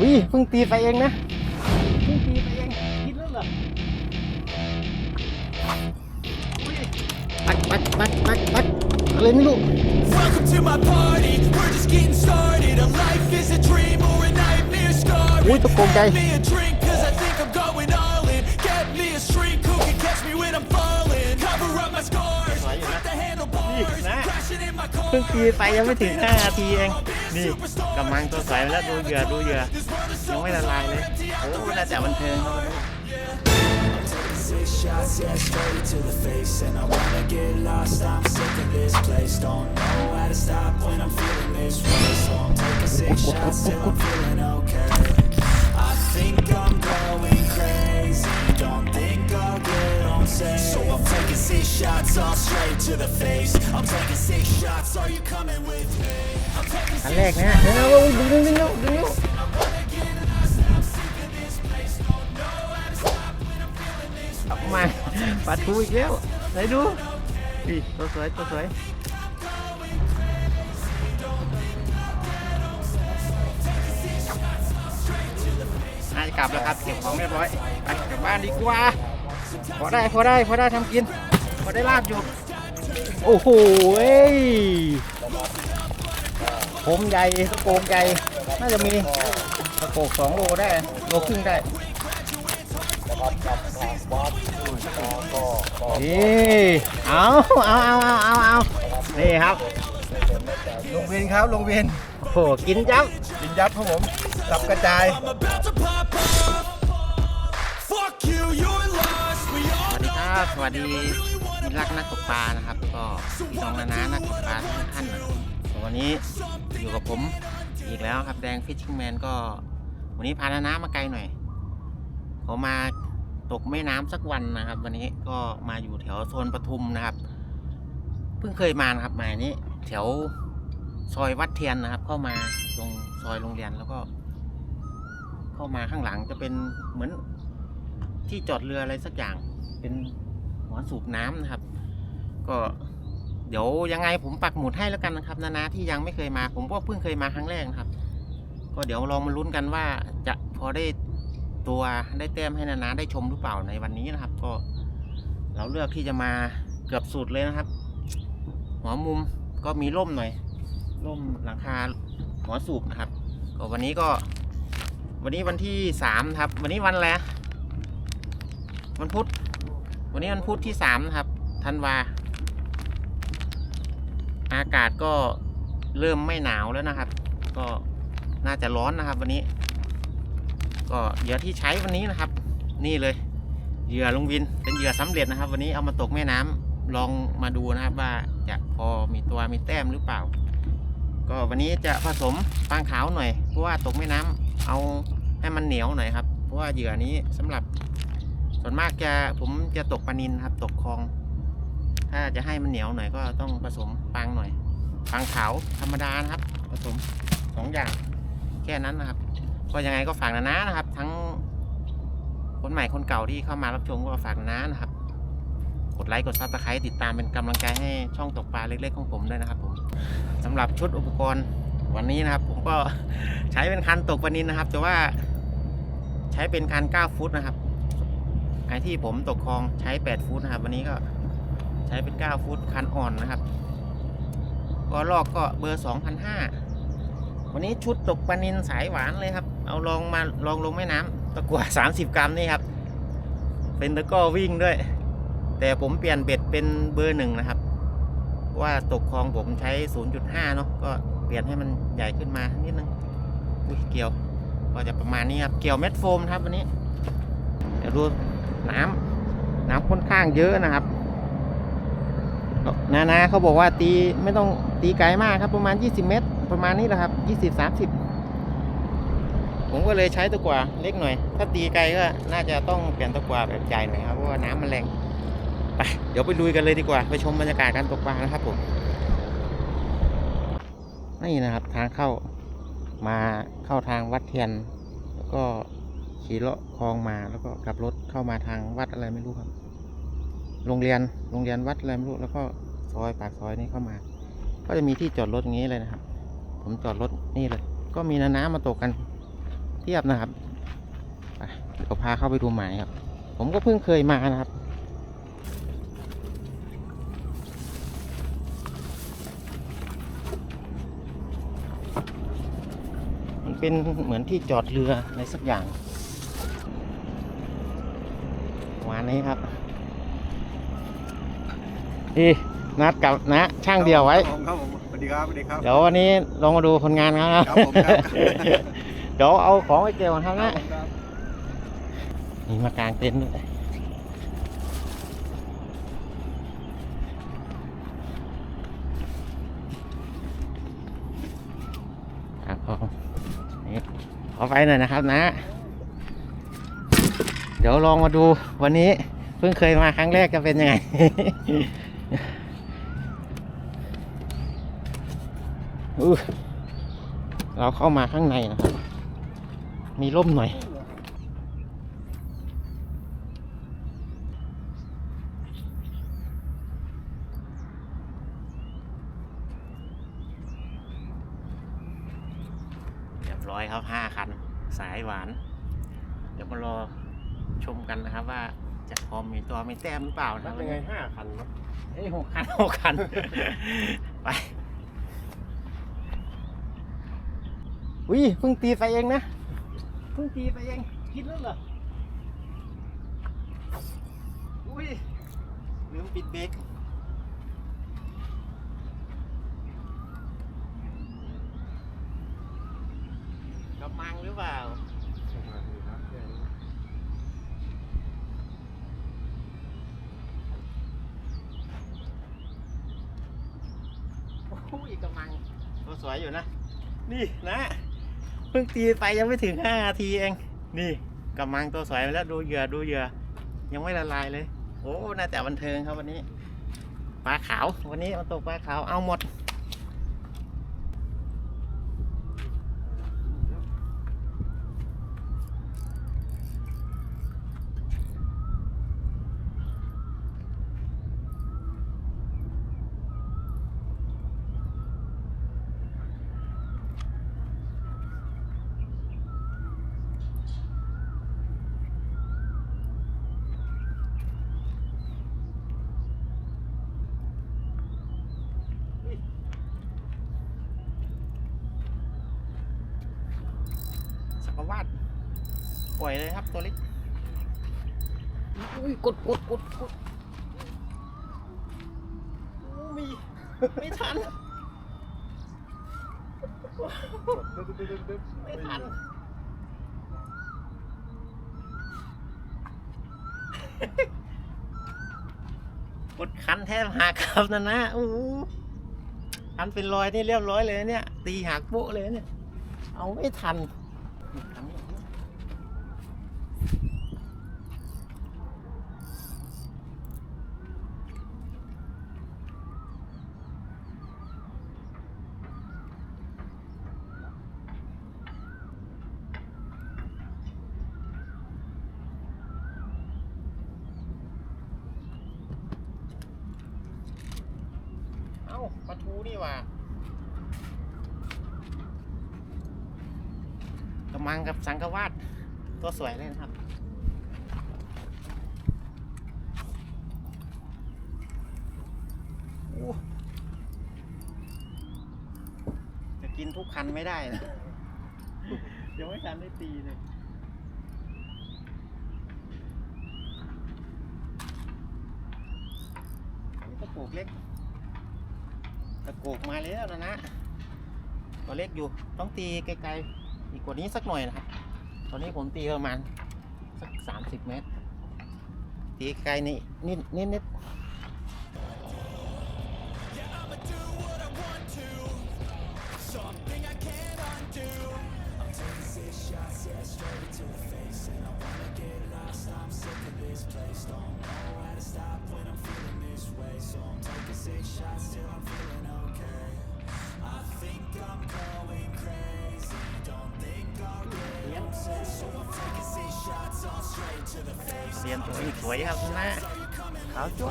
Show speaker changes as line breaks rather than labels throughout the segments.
วิเพิ่งตีไฟเองนะเพิ่งตีไฟเองกินแล้วเหรออุ๊ยปัดปัดปัดปัดปัดอะไรไม่รู้
Welcome to my party. We're just getting started. A life is a dream or a nightmare scarring.
Ui, tôi cùng đây.
Get me a drink, cause I think I'm going all in. Get me a shrink who can catch me when I'm falling. Cover up my scars. Grip the handlebars.
nè.
Crashing in my car.
เพิ่งตีไฟยังไม่ถึง5นาทีเอง นี่กำลังตัวใสแล้วดูเหยื่อดูเหยื่อยังไม่ละลายเลยโอ้น่าจะบันเทิงครับวันนี้
Six shots, yeah, straight to the face. And I wanna get lost. I'm sick of this place. Don't know how to stop when I'm feeling this way. So I'm taking six shots till I'm feeling okay. To the face. I'm taking six shots. Are you coming with me? I'm taking
อัน
six
แรกนะเดี๋ยวดึงดึงดึงดึงดึงออกมาปลาทูอีกแล้วไหนดูนี่ตัวสวยตัวสวย น่าจะกลับแล้วครับเก็บของเรียบร้อยไปกลับบ้านดีกว่า พอได้พอได้พอได้ทำกิน พอได้ลาบอยู่ โอ้โหเอ้ยผมใหญ่ตะโกงใหญ่น่าจะมีตะโกกสองโลได้โลครึ่งได้นี่เอาเอาเอาเอาเอาเอานี่ครับ
ลงเวียนครับลงเวียน
โอ้โหกินจับ
กินยับครับผมตับกระจาย
I'm about to pop off. Fuck you, you're lost. We
ส
all
วัสดีครับสวัสดี มิรักนักตกปลานะครับ ก็พี่น้องนานานักตกปลาทุกท่านนะวันนี้อยู่กับผมอีกแล้วครับแดงฟิชชิงแมนก็ วันนี้พานานามาไกลหน่อยขอมาตกแม่น้ำสักวันนะครับ วันนี้ก็มาอยู่แถวโซนปทุมนะครับ เพิ่งเคยมานะครับมานี้แถวซอยวัดเทียนนะครับ เข้ามาตรงซอยโรงเรียนแล้วก็ เข้ามาข้างหลังจะเป็นเหมือนที่จอดเรืออะไรสักอย่างเป็น หัวสูบน้ำนะครับ ก็เดี๋ยวยังไงผมปักหมุดให้แล้วกันนะครับ นานาที่ยังไม่เคยมา ผมก็เพิ่งเคยมาครั้งแรกนะครับ ก็เดี๋ยวลองมาลุ้นกันว่าจะพอได้ตัวได้แต้มให้นานาได้ชมหรือเปล่าในวันนี้นะครับ ก็เราเลือกที่จะมาเกือบสุดเลยนะครับ หัวมุมก็มีร่มหน่อยร่มหลังคาหัวสูบนะครับ ก็วันนี้ก็ วันนี้วันที่สามครับ วันนี้วันอะไรวันพุธ วันนี้วันพุธที่สามนะครับธันวา อากาศก็เริ่มไม่หนาวแล้วนะครับ ก็น่าจะร้อนนะครับ วันนี้ ก็เหยื่อที่ใช้วันนี้นะครับ นี่เลย เหยื่อลุงวิน เป็นเหยื่อสำเร็จนะครับ วันนี้เอามาตกแม่น้ำลองมาดูนะครับว่าจะพอมีตัวมีแต้มหรือเปล่า ก็วันนี้จะผสมฟางขาวหน่อยเพราะว่าตกแม่น้ำเอาให้มันเหนียวหน่อยครับ เพราะว่าเหยื่อนี้สำหรับ ส่วนมากจะผมจะตกปลานินครับ ตกคลอง ถ้าจะให้มันเหนียวหน่อยก็ต้องผสมฟางหน่อยฟางขาวธรรมดานะครับ ผสมสองอย่าง แค่นั้นนะครับ ก็ยังไงก็ฝากนะนะนะครับ ทั้งคนใหม่คนเก่าที่เข้ามารับชมก็ฝากนะนะครับ กดไลค์กดซับสไครต์ติดตามเป็นกำลังใจให้ช่องตกปลาเล็กๆของผมด้วยนะครับ ผมสำหรับชุดอุปกรณ์วันนี้นะครับ ผมก็ใช้เป็นคันตกปลานินนะครับ แต่ว่าใช้เป็นคัน9ฟุตนะครับ ไอที่ผมตกคลองใช้ 8 ฟุตนะครับ วันนี้ก็ใช้เป็น 9 ฟุตคันอ่อนนะครับ ก็ลอกก็เบอร์ 2,500 วันนี้ชุดตกปลานินสายหวานเลยครับ เอาลองมาลองลงแม่น้ำตะกั่ว30 กรัมนี่ครับ เป็นตะก้อวิ่งด้วย แต่ผมเปลี่ยนเบ็ดเป็นเบอร์หนึ่งนะครับ ว่าตกคลองผมใช้ 0.5 เนาะก็เปลี่ยนให้มันใหญ่ขึ้นมานิดนึงอุ้ยเกี่ยวก็จะประมาณนี้ครับ เกี่ยวเม็ดโฟมครับวันนี้ เดี๋ยวดู น้ำน้ำค่อนข้างเยอะนะครับนานาเขาบอกว่าตีไม่ต้องตีไกลมากครับ ประมาณ 20 เมตร ประมาณนี้แหละครับ 20 30 ผมก็เลยใช้ตะกว่าเล็กหน่อย ถ้าตีไกลก็น่าจะต้องเปลี่ยนตะกว่าแบบใหญ่หน่อยครับเพราะว่าน้ำมันแรงไปเดี๋ยวไปลุยกันเลยดีกว่า ไปชมบรรยากาศการตกปลานะครับผมนี่นะครับทางเข้ามาเข้าทางวัดเทียน แล้วก็ ขี่เลาะคลองมาแล้วก็กลับรถเข้ามาทางวัดอะไรไม่รู้ครับ โรงเรียนโรงเรียนวัดอะไรไม่รู้แล้วก็ซอยปากซอยนี้เข้ามา ก็จะมีที่จอดรถอย่างนี้เลยนะครับ ผมจอดรถนี่เลย ก็มีนาน้ำมาตกกันเทียบนะครับเดี๋ยวพาเข้าไปดูหมายครับ ผมก็เพิ่งเคยมานะครับมันเป็นเหมือนที่จอดเรืออะไรสักอย่างประ มาณนี้ครับนี่นัดกับนะช่างเดียวไว้
ครับผมครับผมสวัสดีครับสวัสดีครับ
เดี๋ยววันนี้ลองมาดูคนงานเขานะครับ
ผมครับ
เดี๋ยวเอาของไปเกี่ยวกันครับ
ครั
นะ
บผมครับ
นี่มากางเต็นท์ด้วยครับผมนี่ขอไปหน่อยนะครับนะเดี๋ยวลองมาดูวันนี้เพิ่งเคยมาครั้งแรกจะเป็นยังไงอู้เราเข้ามาข้างในนะครับ มีร่มหน่อยเรียบร้อยครับห้าคัน สายหวาน เดี๋ยวมารอ ชมกันนะครับ ว่าจะพอมีตัวมีแต้มหรือเปล่านะ
ยังไงห้าคันเนาะ
เอ้ยหกคันหกคัน ไปอุ้ยเพิ่งตีไฟเองนะเพิ่งตีไฟเองคิดแล้วเหรออุ้ยลืมปิดเบรกกำมังหรือเปล่า โอ้ยกำลังตัวสวยอยู่นะ นี่นะเพิ่งตีไปยังไม่ถึงห้านาทีเอง นี่กำลังตัวสวยไปแล้วดูเหยื่อดูเหยื่อ ยังไม่ละลายเลย โอ้น่าจะบันเทิงครับวันนี้ปลาขาววันนี้มันตกปลาขาวเอาหมด วาดปล่อยเลยครับตัวเล็กอุ้ยกดกดกดกดอู้มีไม่ทัน ไม่ทัน กดคันแทบหักครับนะนะโอ้โหคันเป็นรอยนี่เรียบร้อยเลยเนี่ย ตีหักโป๊ะเลยเนี่ย เอาไม่ทันคันนี้เอ้า ปลาทูนี่ว่ากำ มังกับสังกวาดตัวสวยเลยนะครับโอ้จะกินทุกคันไม่ได้นะยังไม่ทันได้ตีเลยนี่ตะโกกเล็กตะโกกมาแล้วนะนะตัวเล็กอยู่ต้องตีไกลๆ อีกกว่านี้สักหน่อยนะครับตอนนี้ผมตีประมาณสักสามสิบเมตร ตีไกลนี่นิดนิดนิดเรียนตัวนี้สวยครับนะขาวจั่ว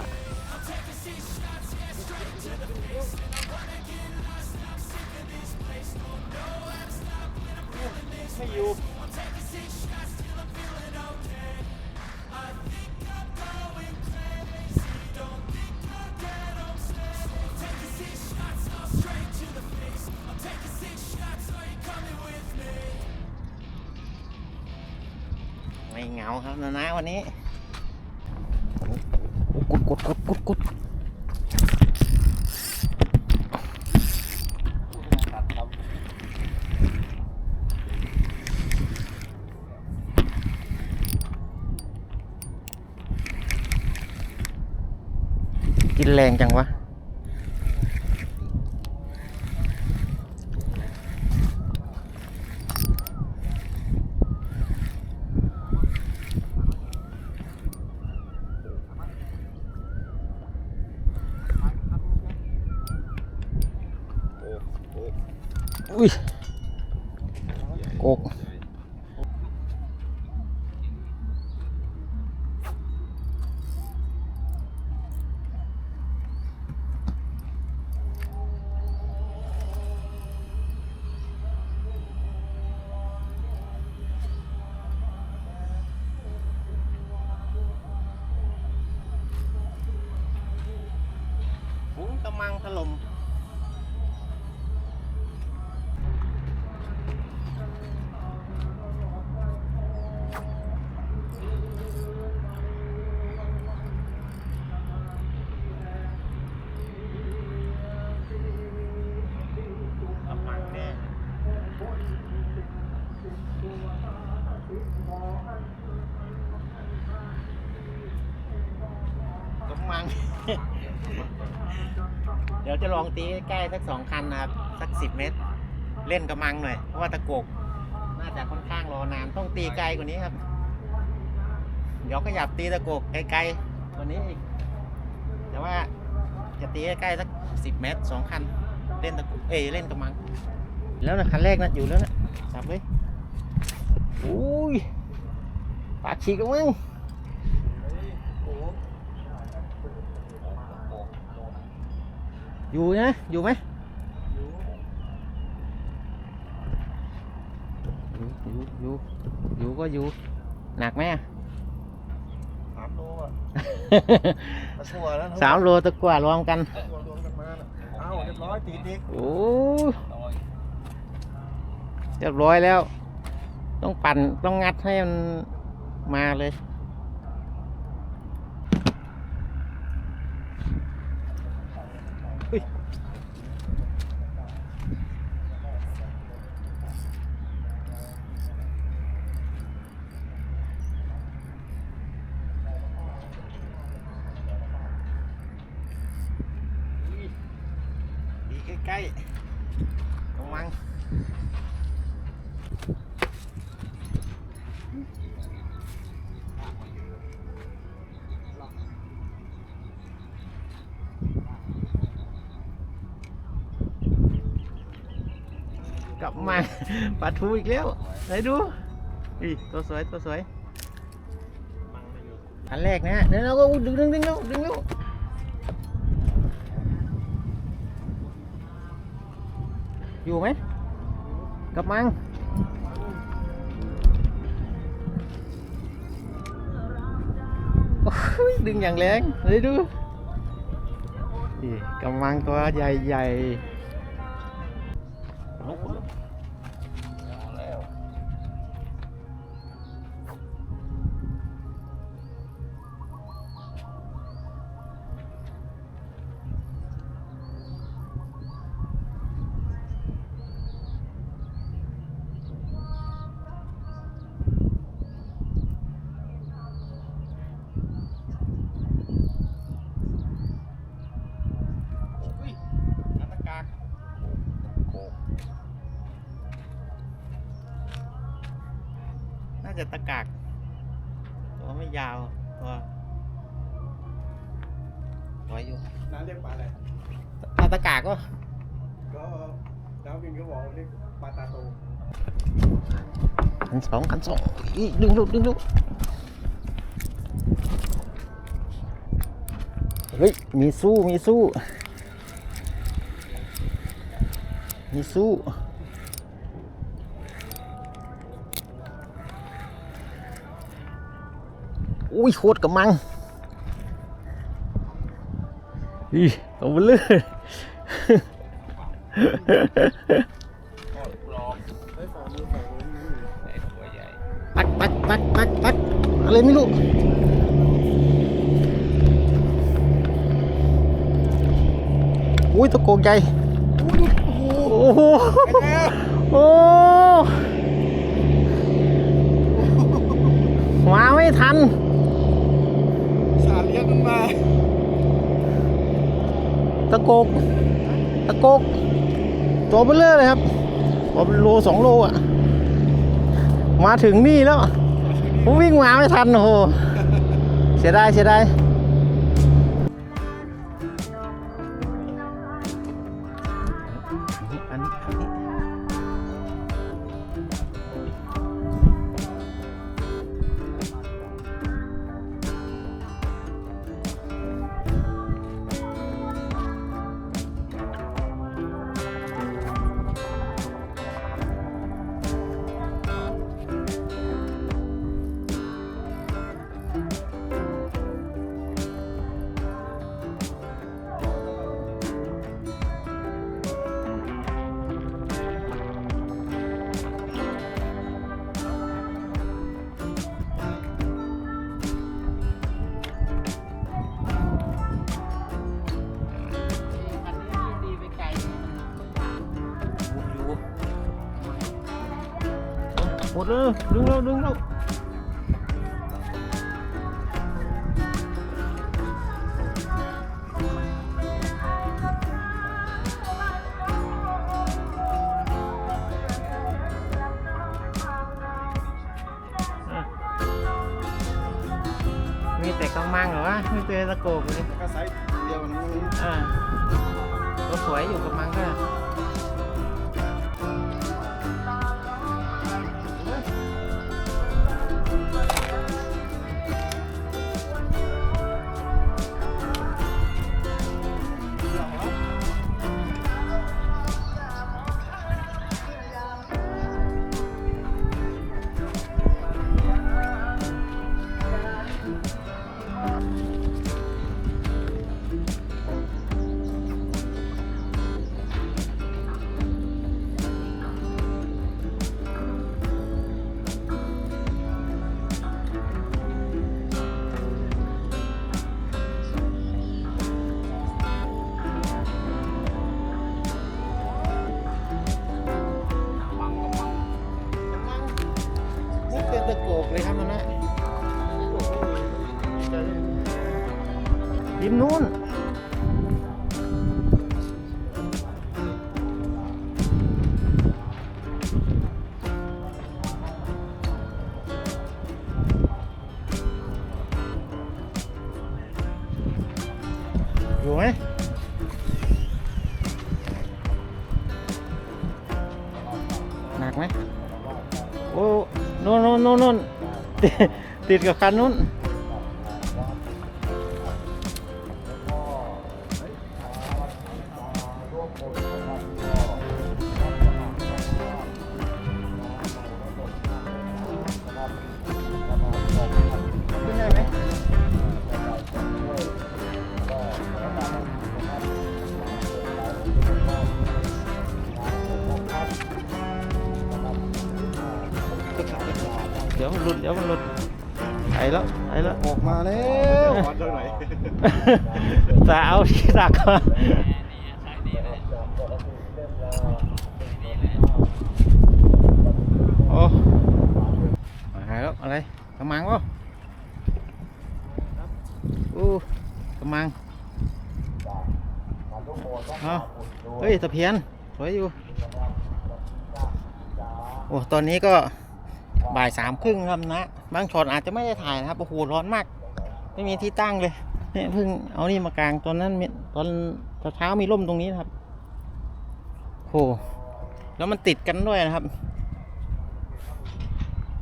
ไม่อยู่ เหงาครับนะนะวันนี้กดกดกดกดกดกินแรงจังวะ
อุ้
ยโกก เดี๋ยวจะลองตีใกล้สักสองคันนะครับ สักสิบเมตร เล่นกำมังหน่อย เพราะว่าตะกกน่าจะค่อนข้างรอนาน ต้องตีไกลกว่านี้ครับ เดี๋ยวก็อยากตีตะกกไกลๆกว่านี้อีก แต่ว่าจะตีใกล้สักสิบเมตรสองคัน เล่นตะกรุเอ้เล่นกระมัง แล้วนะคันแรกนะอยู่แล้วนะสับเลยอุ้ยปากฉีกแล้วมั้ง อยู่นะ อยู่ไหมอยู่ อยู่ อยู่ อยู่ก็อยู่ หนักไหมอะ
สามโลอะมาชัวร์แล้ว
สามโลตะกว่ารวมกัน
ตัวรวมกันมาน่ะเอ้าเรียบร้อยตีดิก
โอ้เรียบร้อยแล้ว ต้องปั่นต้องงัดให้มันมาเลยอุ๊ยดี ใกล้ๆกำลังกลับมาปลาทูอีกแล้วไหนดูอีตัวสวยตัวสวยอันแรกนะเดี๋ยวเราก็ดึงดึงดึงแล้วดึงแล้ว อยู่ไหมกลับมังดึงอย่างแรงเลยดูกำลังตัวใหญ่ๆ งก็
บอกเรียกปลาตาโต
ขันสองคันสองอีดึงลูกดึงลูกเฮ้ย มีสู้มีสู้ มีสู้อุ้ยโคตรกระมังอีตัวเบลอ ปักปักปักปักปักอะไรไม่รู้อุ้ยตะโกกใหญ่โอ้โหโอ้มาไม่ทัน
สาเลี้ยงมันมา
ตะโกก ตะโกก ตัวเบลเลอเลยครับตัวเป็นโลสองโลอะ มาถึงนี่แล้ว ผมวิ่งมาไม่ทันโอ้โหเสียดายเสียดาย หมดเลยดึงแล้วดึงแล้วมีแต่กำมังเหรอวะไม่เจอตะโกกเลย
ก็ไซส์เดียวกันนู้น
อ่าตัวสวยอยู่กำมังก็ นู่นติดกับคันนู้น เดี๋ยวมันหลุดเดี๋ยวมันหลุดไปแล้วไปแล้ว
ออกมาแล้ววัดเท่าไหร่
สาวที่ดักมาโอ้มาหาแล้วอะไรกระมังวะอู้กระมังเอาเฮ้ยตะเพียนสวยอยู่โอ้ตอนนี้ก็ บ่ายสามครึ่งครับนะ บางช็อตอาจจะไม่ได้ถ่ายนะครับ โอ้โห ร้อนมาก ไม่มีที่ตั้งเลยเนี่ยเพิ่งเอานี่มากลางตอนนั้นตอนเช้ามีร่มตรงนี้ครับโหแล้วมันติดกันด้วยนะครับ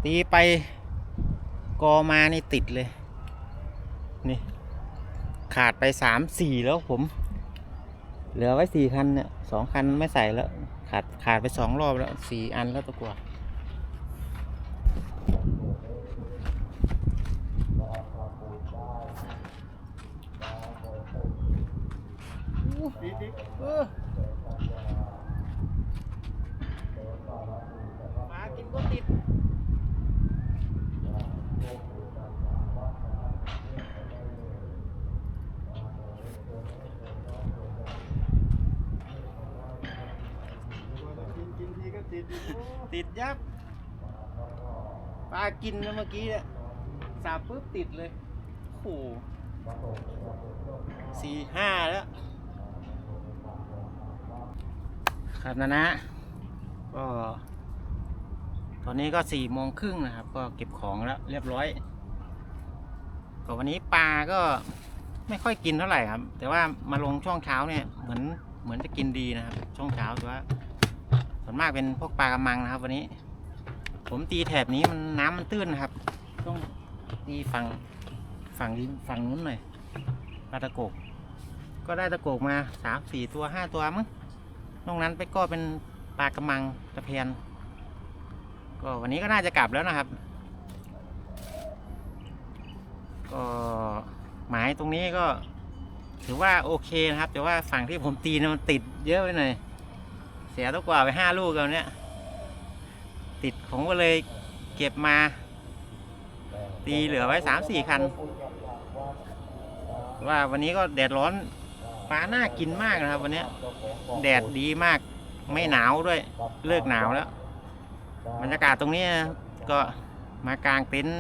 ตีไปกอมานี่ติดเลย นี่ ขาดไปสามสี่แล้วผม เหลือไว้สี่คันเนี่ยสองคันไม่ใส่แล้ว ขาดขาดไปสองรอบแล้วสี่อันแล้วตะกัว เออปลากินก็ติด
ติดอยู่
ติดยับปลากินนะเมื่อกี้เนี่ยสาบปุ๊บติดเลยโอ้โหสี่ห้าแล้ว ครับนะนะก็ตอนนี้ก็สี่โมงครึ่งนะครับ ก็เก็บของแล้วเรียบร้อยก็วันนี้ปลาก็ไม่ค่อยกินเท่าไหร่ครับ แต่ว่ามาลงช่วงเช้าเนี่ยเหมือนเหมือนจะกินดีนะครับ ช่วงเช้าแต่ว่าส่วนมากเป็นพวกปลากระมังนะครับ วันนี้ ผมตีแถบนี้มันน้ำมันตื้นนะครับ ต้องตีฝั่งฝั่งริมฝั่งนู้นหน่อยปลาตะโกกก็ได้ตะโกกมาสามสี่ตัวห้าตัวมั้ง นอกนั้นไปก็เป็นปลากระมังตะเพียน ก็วันนี้ก็น่าจะกลับแล้วนะครับ ก็หมายตรงนี้ก็ถือว่าโอเคนะครับ แต่ว่าฝั่งที่ผมตีเนี่ยมันติดเยอะไปหน่อย เสียตัวกว่าไปห้าลูกแล้วเนี่ย ติดผมก็เลยเก็บมา ตีเหลือไว้สามสี่คัน ว่าวันนี้ก็แดดร้อน ปลาน่ากินมากนะครับ วันเนี้ยแดดดีมาก ไม่หนาวด้วย เลิกหนาวแล้วบรรยากาศตรงนี้ก็มากลางเต็นท์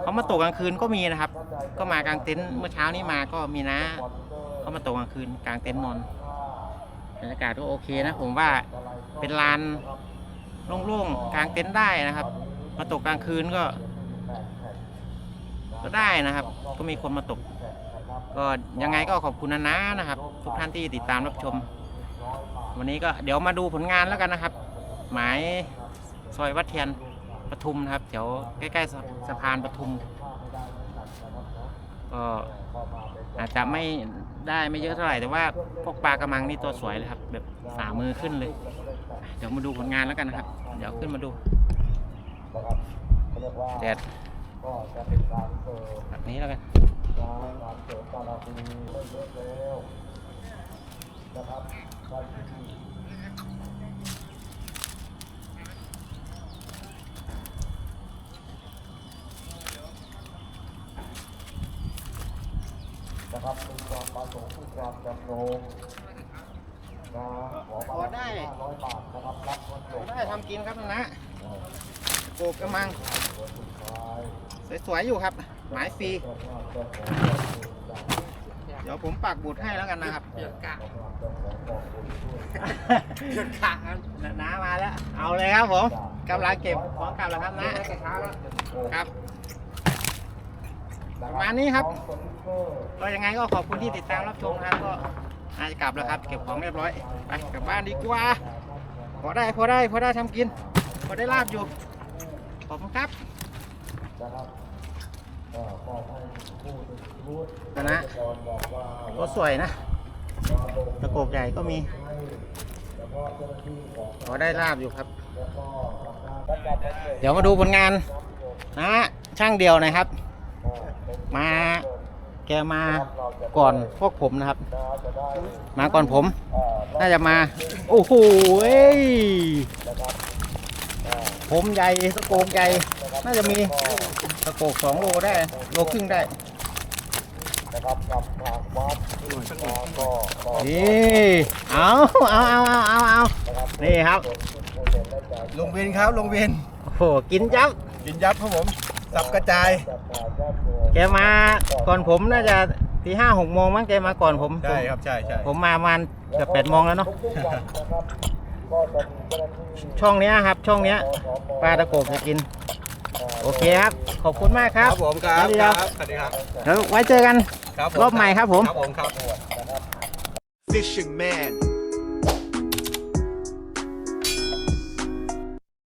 เขามาตกกลางคืนก็มีนะครับ ก็มากลางเต็นท์เมื่อเช้านี้มาก็มีนะเขามาตกกลางคืนกลางเต็นท์นอนบรรยากาศก็โอเคนะ ผมว่าเป็นลานโล่งๆกลางเต็นท์ได้นะครับ มาตกกลางคืนก็ ก็ได้นะครับ ก็มีคนมาตก ก็ยังไงก็ขอบคุณนะนะนะครับ ทุกท่านที่ติดตามรับชม วันนี้ก็เดี๋ยวมาดูผลงานแล้วกันนะครับ หมายซอยวัดเทียนปทุมนะครับแถวใกล้ๆสะพานปทุมก็อาจจะไม่ได้ไม่เยอะเท่าไหร่แต่ว่าพวกปลากระมังนี่ตัวสวยเลยครับ แบบฝ่ามือขึ้นเลย เดี๋ยวมาดูผลงานแล้วกันนะครับ เดี๋ยวขึ้นมาดูแดด
ก็จะเป็นการเสิร์ฟ
แบบนี้แล้วกัน
การเสิร์ฟการาบีไม่เยอะแล้วนะครับการที่นะครับมีความประสงค์มีความจำนงนะขอ
พอได้
ห้าร้อยบาทนะครับรับวันจบ
ได้ทำกินครับนะ โกกกระมัง
สุดท้าย
สวยๆ อยู่ครับ หมายฟรี
ก็น่าจะขอ
เดี๋ยวผมปักบุตรให้แล้วกันนะครับเดือดกะเดือดกะน้ามาแล้ว เอาเลยครับผมกำลังเก็บของกลับแล้วครับนะครับประมาณนี้ครับ ก็ยังไงก็ขอบคุณที่ติดตามรับชมนะครับก็น่าจะกลับแล้วครับ เก็บของเรียบร้อย ไปกลับบ้านดีกว่า พอได้พอได้พอได้ทำกิน พอได้ลาบอยู่ ขอบคุณครับคณะก็สวยนะตะโกกใหญ่ก็มีพอได้ลาบอยู่ครับ เดี๋ยวมาดูผลงานนะช่างเดียวหนะครับ มาแกมาก่อนพวกผมนะครับ มาก่อนผม น่าจะมา โอ้โหเอ้ย ผมใหญ่สะโกกใหญ่น่าจะมีสะโกกสองโลได้ โลครึ่งได้
นะครับกับทางวัดก็ก็
นี่เอาเอาเอาเอาเอาเอานี่ครับ
ลงเวียนครับลงเวียน
โอ้โหกินจับ
กินยับครับผมสับกระจาย
แกมาก่อนผมน่าจะทีห้าหกโมงมั้งแกมาก่อนผม
ใช่ครับใช่ใช่
ผมมาประมาณเกือบแปดโมงแล้วเนาะ ช่องเนี้ยครับ ช่องเนี้ยปลาตะโกบจะกิน โอเคครับ ขอบคุณมากครับ
ผมครับ
เดี๋ยว
สวัสดีครับ
แล้วไว้เจอกัน
ครับผม
รอบใหม่ครับผม
ครับผมครับ
Fishing man,